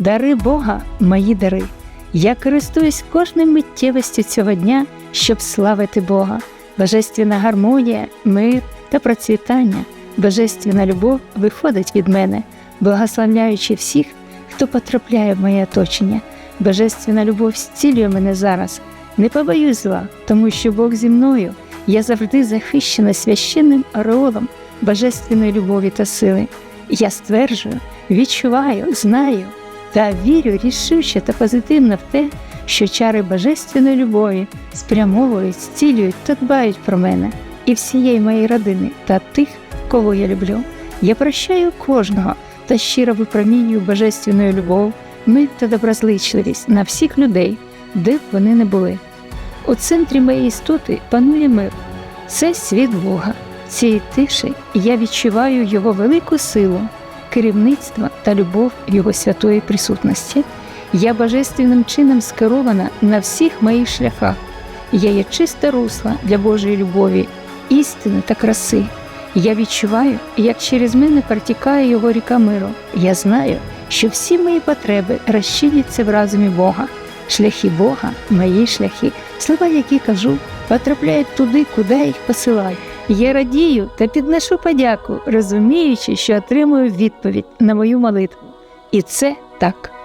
Дари Бога, мої дари. Я користуюсь кожним миттєвістю цього дня, щоб славити Бога. Божественна гармонія, мир та процвітання, божественна любов виходить від мене, благословляючи всіх, хто потрапляє в моє оточення. Божественна любов зцілює мене зараз. Не побоюсь зла, тому що Бог зі мною. Я завжди захищена священним ореолом божественної любові та сили. Я стверджую, відчуваю, знаю та вірю рішуче та позитивно в те, що чари божественної любові спрямовують, зцілюють та дбають про мене і всієї моєї родини та тих, кого я люблю. Я прощаю кожного та щиро випромінюю божественну любов, мир та доброзичливість на всіх людей, де б вони не були. У центрі моєї істоти панує мир. Це світ Бога. В цій тиші я відчуваю його велику силу, керівництво та любов Його святої присутності. Я божественним чином скерована на всіх моїх шляхах. Я є чисте русло для Божої любові, істини та краси. Я відчуваю, як через мене протікає його ріка миру. Я знаю, що всі мої потреби розчиняться в розумі Бога. Шляхи Бога, мої шляхи, слова, які кажу, потрапляють туди, куди я їх посилаю. Я радію та підношу подяку, розуміючи, що отримую відповідь на мою молитву. І це так.